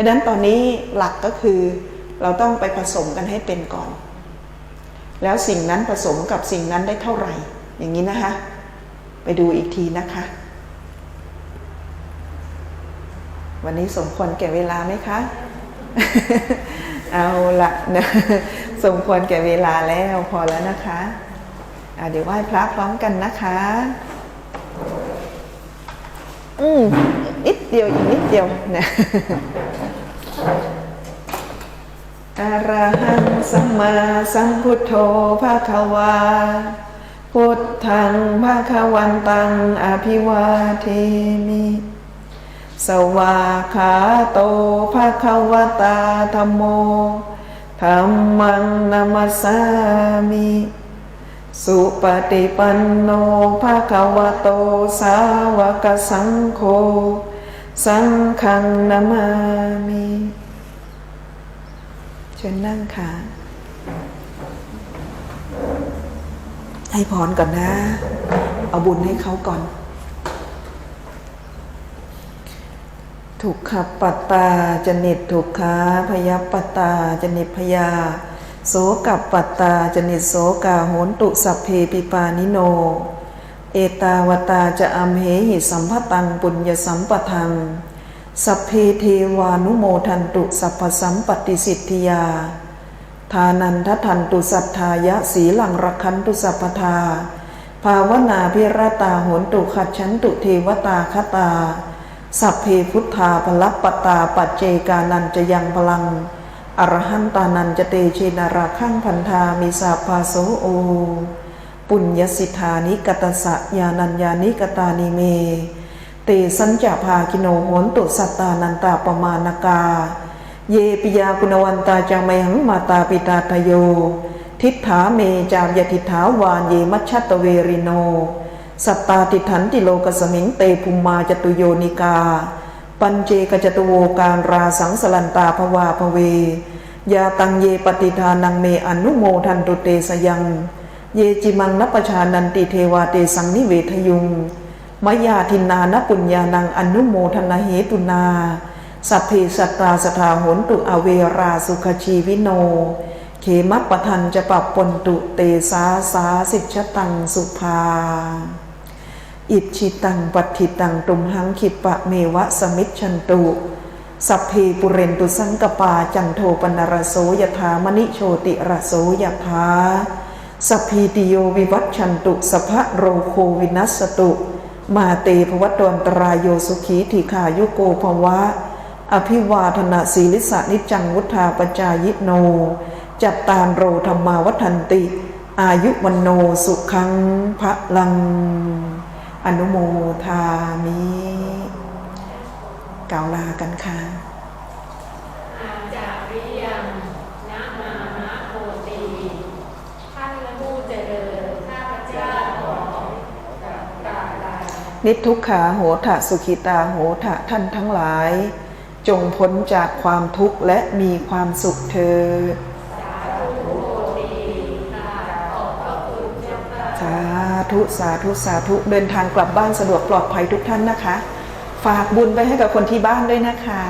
ราะนั้นตอนนี้หลักก็คือเราต้องไปผสมกันให้เป็นก่อน แล้วสิ่งนั้นผสมกับสิ่งนั้นได้เท่าไหร่ อย่างนี้นะคะ ไปดูอีกทีนะคะ วันนี้สมควรแก่เวลาไหมคะ เอาละนะสมควรแก่เวลาแล้วพอแล้วนะคะะเดี๋ยวไหว้พระพร้อมกันนะคะ อืมนิดเดียวอีกนิดเดียวนะ อะระหังสัมมาสัมพุทโธภาควา พุทธังภาควันตังอภิวาเทมิ สวาขาโตภาควตาธรรมโมธรรมังนามัสสามิ สุปฏิปันโนภาควโตสาวกสังโฆ สังฆังนามามิเชิญนั่งค่ะ ให้พรก่อนนะ เอาบุญให้เขาก่อนทุกขับปัตตาจนิตทุกขาพยาปัตตาจนิตพยา โสกับปัตตาจนิตโสกาโหนตุสัพเพปิปานิโน เอตาวตาจะอัมเหหิสัมภตังปุญญสัมปทัง สัพเพเทวานุโมทันตุสัพพสัมปติสิทธิยา ทานันททันตุสัทธายะสีหลังรักขันตุสัพพทา ภาวนาพิรตาโหนตุขัดฉันตุเทวตาคตา สัพเพพุทธาพลัปปตาปัจเจกานันจะยังพลัง อรหันตานันจะเตเชนาราข้งพันธามิสาภาโสโอ ปุญญสิทธานิกตสะยานัญญานิกตานิเม เตสัญจภาคิโนโหนตุสัตตานันตาปมาณกา เยปิยาคุณวันตาจามหังมาตาปิตาทโย ทิฏฐาเมจามยทิฏฐาวานเยมัชชตตเวริโน สัตตาติถันติโลกสมิงเตภุมมาจตุโยนิกา ปัญเจกจตุโวการราสังสลันตาภวาภเวยาตังเยปฏิทานังเมอนุโมทันตุเตสยัง เยจิมังนปชานันติเทวาเตสังนิเวทยุงมยาทินนานปุญญานังอนุโมทนาเหตุนา สัพเพสัตตาสถาหนตุอเวราสุขชีวิโน เขมัปปทันจะปรับปนตุเตสาสาสิชตังสุภา อิชิตังปัตถิตังตุมหังขิปะเมวะสมิชันตุ สัพเพปุเรนตุสังกปาจันโทปนรโสยถามณิโชติรโสยถา สัพพีติโยวิวัตชันตุสภะโรโควินัสตุ มาเตภวัตวันตรายโยสุขีทีขายุโกภวะ อภิวาทนาสีลิสานิจังวุธาปจายิโน จัตตารโรธรรมาวัฒนติ อายุวันโนสุขังพระลัง อนุโมทามิกล่าวลากันค่ะ อาจาริยังนะมามะโพตีท่านผู้เจริญข้าพเจ้าขอกราบลา นิทุกขาโหทะสุขิตาโหทะท่านทั้งหลาย จงพ้นจากความทุกข์และมีความสุขเถิดสาธุโพตีค่ะขอสาธุสาธุสาธุเดินทางกลับบ้านสะดวกปลอดภัยทุกท่านนะคะ ฝากบุญไปให้กับคนที่บ้านด้วยนะคะ